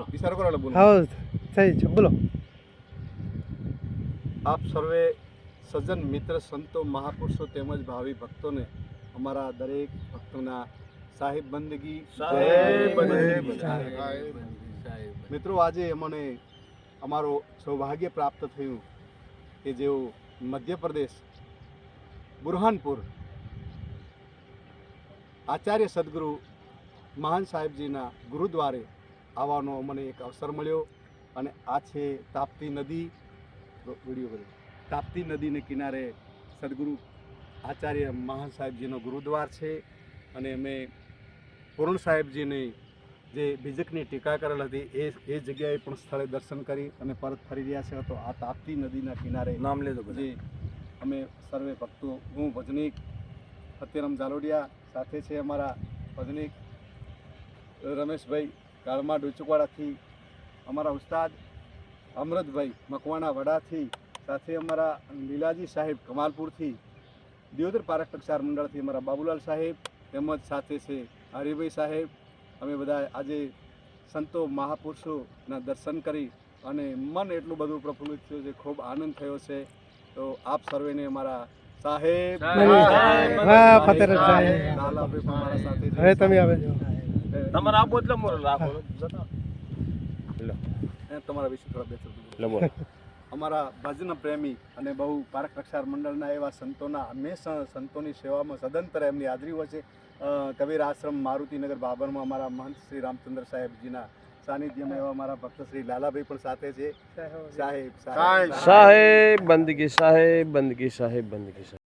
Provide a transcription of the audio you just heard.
બોલો. ઈશારો કરો એટલે બોલો. હા થઈ છે બોલો. આપ સર્વે સજ્જન મિત્ર સંતો મહાપુરુષો તેમજ ભાવિ ભક્તોને અમારા દરેક ભક્તોના સાહેબ બંદગી સાહેબ બંદગી. બંદગી. મિત્રો આજે અમને અમારો સૌભાગ્ય પ્રાપ્ત થયું કે જેઓ મધ્યપ્રદેશ બુરહાનપુર આચાર્ય સદગુરુ મહાન સાહેબજીના ગુરુદ્વારે આવવાનો અમને એક અવસર મળ્યો અને આ છે તાપ્તી નદી. વીડિયો કર્યો તાપ્તી નદીને કિનારે સદગુરુ આચાર્ય મહાન સાહેબજીનો ગુરુદ્વાર છે અને અમે પૂર્ણ સાહેબજીની જે બીજકની ટીકા કરેલ હતી એ એ જગ્યાએ પણ સ્થળે દર્શન કરી અને પરત ફરી રહ્યા છે. તો આ તાપ્તી નદીના કિનારે નામ લેજો જે અમે સર્વે ભક્તો હું ભજનીક સત્યરામ જાલોડિયા સાથે છે અમારા ભજનીક રમેશભાઈ કાળમા ડુચુકવાડાથી અમારા ઉસ્તાદ અમૃતભાઈ મકવાણા વડાથી સાથે અમારા લીલાજી સાહેબ કમાલપુરથી દિયોદર પારક પ્રચાર મંડળથી અમારા બાબુલાલ સાહેબ તેમજ સાથે છે હરિભાઈ સાહેબ. અમે બધા આજે સંતો મહાપુરુષોના દર્શન કરી અને મન એટલું બધું પ્રફુલ્લિત થયું છે ખૂબ આનંદ થયો છે. તો આપ સર્વેને અમારા સાહેબ હવે તમે આવે તમારે આપો એટલે મોર રાખો. જતા તમારા વિશે થોડા બે બોલો. અમારા ભજન પ્રેમી અને બહુ પારક પ્રક્ષાર મંડળના એવા સંતોના હંમેશા સંતોની સેવામાં સદંતર એમની હાજરી હોય છે. કબીર આશ્રમ મારુતિનગર બાબરમાં અમારા મહંત શ્રી રામચંદ્ર સાહેબજીના સાનિધ્યમાં એવા અમારા ભક્ત શ્રી લાલાભાઈ પણ સાથે છે. સાહેબ સાહેબ. સાહેબ બંદગી સાહેબ બંદગી સાહેબ બંદગી સાહેબ.